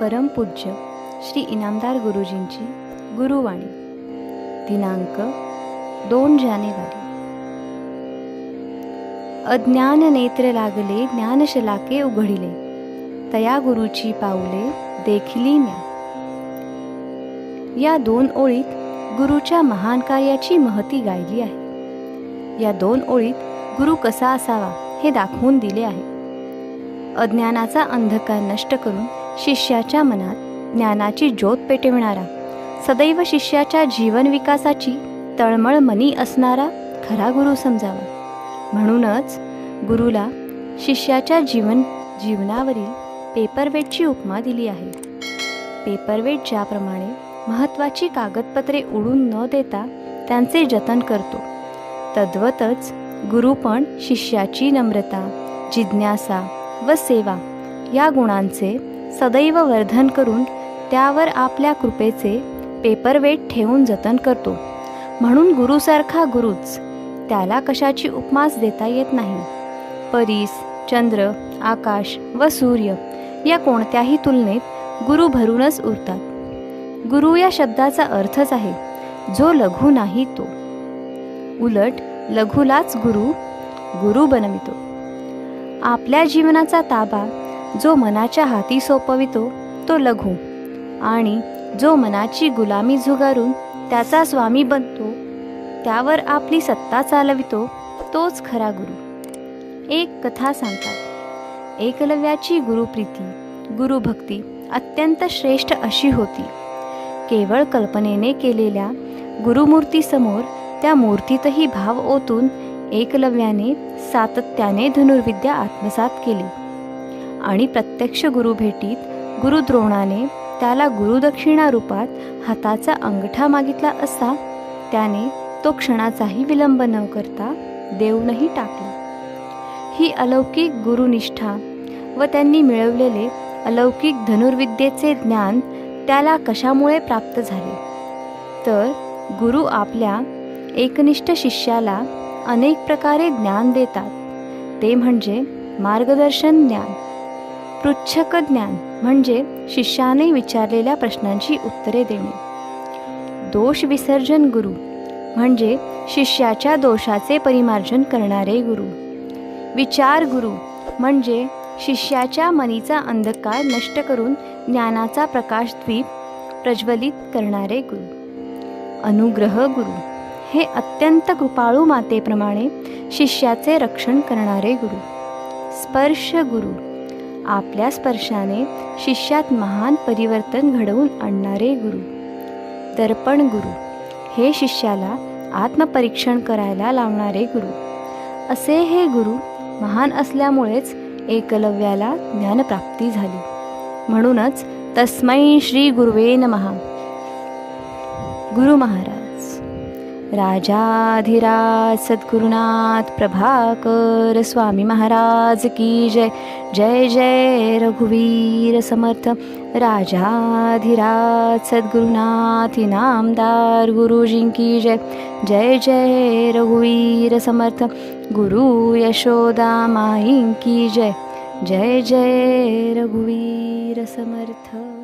परमपूज्य श्री इनामदार गुरुजींची गुरुवाणी. दिनांक दोन जानेवारी. अज्ञान नेत्र लागले ज्ञानशलाके उघडिले. तया गुरुची पाऊले देखिली म्या. या दोन ओळीत गुरुच्या महान कार्याची महती गायली आहे. या दोन ओळीत गुरु कसा असावा हे दाखवून दिले आहे. अज्ञानाचा अंधकार नष्ट करून शिष्याच्या मनात ज्ञानाची ज्योत पेटविणारा सदैव शिष्याच्या जीवन विकासाची तळमळ मनी असणारा खरा गुरु समजावा. म्हणूनच गुरुला शिष्याच्या जीवन जीवनावरील पेपरवेटची उपमा दिली आहे. पेपरवेट ज्याप्रमाणे महत्त्वाची कागदपत्रे उडून न देता त्यांचे जतन करतो तद्वतच गुरु पण शिष्याची नम्रता जिज्ञासा व सेवा या गुणांचे सदैव वर्धन करून त्यावर आपल्या कृपेचे पेपरवेट ठेवून जतन करतो. म्हणून गुरुसारखा गुरुच त्याला कशाची उपमास देता येत नाही. परीस चंद्र आकाश व सूर्य या कोणत्याही तुलनेत गुरु भरूनच उरतात. गुरु या शब्दाचा अर्थच आहे जो लघु नाही तो. उलट लघुलाच गुरु गुरु बनवितो. आपल्या जीवनाचा ताबा जो मनाच्या हाती सोपवितो तो लघु. आणि जो मनाची गुलामी झुगारून त्याचा स्वामी बनतो त्यावर आपली सत्ता चालवितो तोच खरा गुरु. एक कथा सांगतात. एकलव्याची गुरुप्रीती गुरुभक्ती अत्यंत श्रेष्ठ अशी होती. केवळ कल्पनेने केलेल्या गुरुमूर्तीसमोर त्या मूर्तीतही भाव ओतून एकलव्याने सातत्याने धनुर्विद्या आत्मसात केली. आणि प्रत्यक्ष गुरुभेटीत गुरुद्रोणाने त्याला गुरुदक्षिणा रूपात हाताचा अंगठा मागितला असता त्याने तो क्षणाचाही विलंब न करता देऊनही टाकला. ही अलौकिक गुरुनिष्ठा व त्यांनी मिळवलेले अलौकिक धनुर्विद्येचे ज्ञान त्याला कशामुळे प्राप्त झाले? तर गुरु आपल्या एकनिष्ठ शिष्याला अनेक प्रकारे ज्ञान देतात. ते म्हणजे मार्गदर्शन ज्ञान. पृच्छक ज्ञान म्हणजे शिष्याने विचारलेल्या प्रश्नांची उत्तरे देणे. दोष विसर्जन गुरु म्हणजे शिष्याच्या दोषाचे परिमार्जन करणारे गुरु. विचार गुरु म्हणजे शिष्याच्या मनीचा अंधकार नष्ट करून ज्ञानाचा प्रकाशद्वीप प्रज्वलित करणारे गुरु. अनुग्रह गुरु हे अत्यंत कृपाळू मातेप्रमाणे शिष्याचे रक्षण करणारे गुरु. स्पर्श गुरु आपल्या स्पर्शाने शिष्यात महान परिवर्तन घडवून आणणारे गुरु. दर्पण गुरु. हे शिष्याला आत्मपरीक्षण करायला लावणारे गुरु. असे हे गुरु महान असल्यामुळेच एकलव्याला ज्ञानप्राप्ती झाली. म्हणूनच तस्मै श्री गुरुवे नमहा गुरु महाराज. राजाधिराज सद्गुरुनाथ प्रभाकर स्वामी महाराज की जय। जय जय रघुवीर समर्थ। राजाधिराज सद्गुरुनाथ इनामदार गुरुजी की जय। जय जय रघुवीर समर्थ। गुरु यशोदा माई की जय। जय जय रघुवीर समर्थ